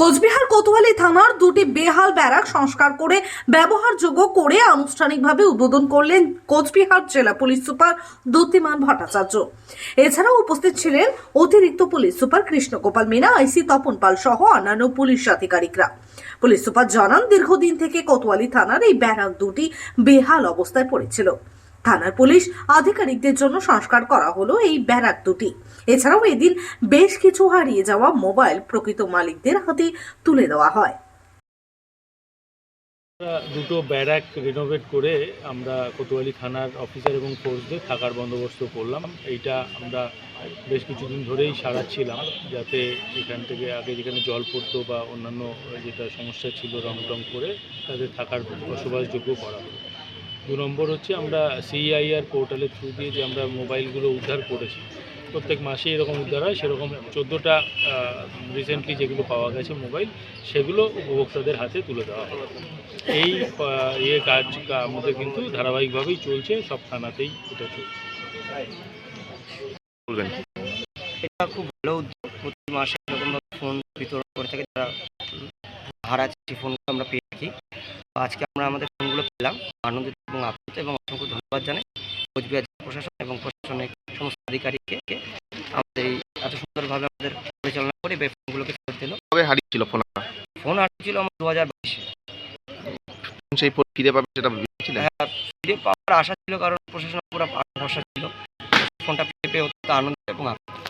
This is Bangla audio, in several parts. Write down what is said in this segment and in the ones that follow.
কোচবিহার কোতোয়ালি থানার দুটি বেহাল ব্যারাক সংস্কার করে ব্যবহারযোগ্য করে আনুষ্ঠানিকভাবে উদ্বোধন করলেন কোচবিহার জেলা পুলিশ সুপার দ্যুতিমান ভট্টাচার্য। এছাড়াও উপস্থিত ছিলেন অতিরিক্ত police super Krishnagopal Meena, IC Tapan Pal সহ অন্যান্য পুলিশ আধিকারিকরা। পুলিশ সুপার জানান, দীর্ঘদিন থেকে কোতোয়ালি থানার এই ব্যারাক দুটি বেহাল অবস্থায় পড়েছিল। থানার পুলিশ আধিকারিকদের জন্য সংস্কার করা হলো এই ব্যারাক দুটি। এছাড়াও এদিন বেশ কিছু হারিয়ে যাওয়া মোবাইল প্রকৃত মালিকদের হাতে তুলে দেওয়া হয়। দুটো ব্যারাক রিনোভেট করে আমরা কোতোয়ালি থানার অফিসার এবং ফোর্সদের থাকার বন্দোবস্ত করলাম। এইটা আমরা বেশ কিছুদিন ধরেই সারাচ্ছিলাম যাতে এখান থেকে আগে যেখানে জল পড়তো বা অন্যান্য যেটা সমস্যা ছিল রং টং করে তাদের থাকার বসবাসযোগ্য করা হলো দু নম্বর হচ্ছে আমরা সিআইআর পোর্টালের থ্রু দিয়ে যে আমরা মোবাইলগুলো উদ্ধার করেছি প্রত্যেক মাসে এরকম উদ্ধার হয় সেরকম চোদ্দোটা রিসেন্টলি যেগুলো পাওয়া গেছে মোবাইল সেগুলো উপভোক্তাদের হাতে তুলে দেওয়া হবে এই ইয়ে কাজ আমাদের কিন্তু ধারাবাহিকভাবেই চলছে সব থানাতেই এটা চলছে। বলবেন এটা খুব ভালো উদ্যোগ। প্রতি মাসে এরকমভাবে ফোন বিতরণ করে থাকে যারা হারাচ্ছে ফোনগুলো আমরা পেয়ে থাকি। আজকে আমরা আমাদের ফোনগুলো পেলাম। আনন্দিত এবং আপ্লুত এবং অসংখ্য ধন্যবাদ জানাই। কোচবিহার জেলা প্রশাসন এবং প্রশাসনের সমস্ত আধিকারিককে আমাদের এই এত সুন্দরভাবে আমাদের পরিচালনা করে এই ফোনগুলোকে ফেরত দিল। কবে হারিয়েছিল ফোন আপনার? ফোন আসছিল আমার দু হাজার বাইশে সেই ফোন ফিরে পাবে সেটা হ্যাঁ ফিরে পাওয়ার আশা ছিল কারণ প্রশাসনের পুরো ভরসা ছিল। ফোনটা ফিরে পেয়ে অত্যন্ত আনন্দ এবং আপ্লুত।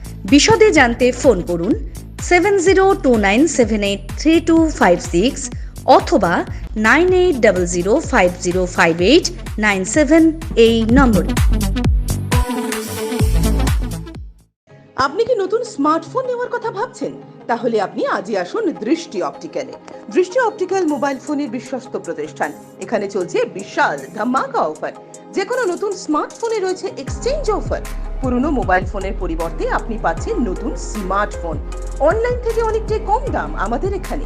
বিশদে জানতে ফোন করুন seven zero two nine seven eight three two five six অথবা nine eight double zero five zero five eight nine seven এই নম্বরে। আপনি কি নতুন স্মার্টফোন নেওয়ার কথা ভাবছেন? তাহলে আপনি আজই আসুন দৃষ্টি অপটিক্যালে দৃষ্টি অপটিক্যাল মোবাইল ফোনের বিশ্বস্ত প্রতিষ্ঠান। এখানে চলছে বিশাল ধামাকা অফার। যে কোনো নতুন স্মার্টফোনে রয়েছে এক্সচেঞ্জ অফার পুরনো মোবাইল ফোনের পরিবর্তে আপনি পাচ্ছেন নতুন স্মার্টফোন। অনলাইন থেকে অনেকটাই কম দাম আমাদের এখানে।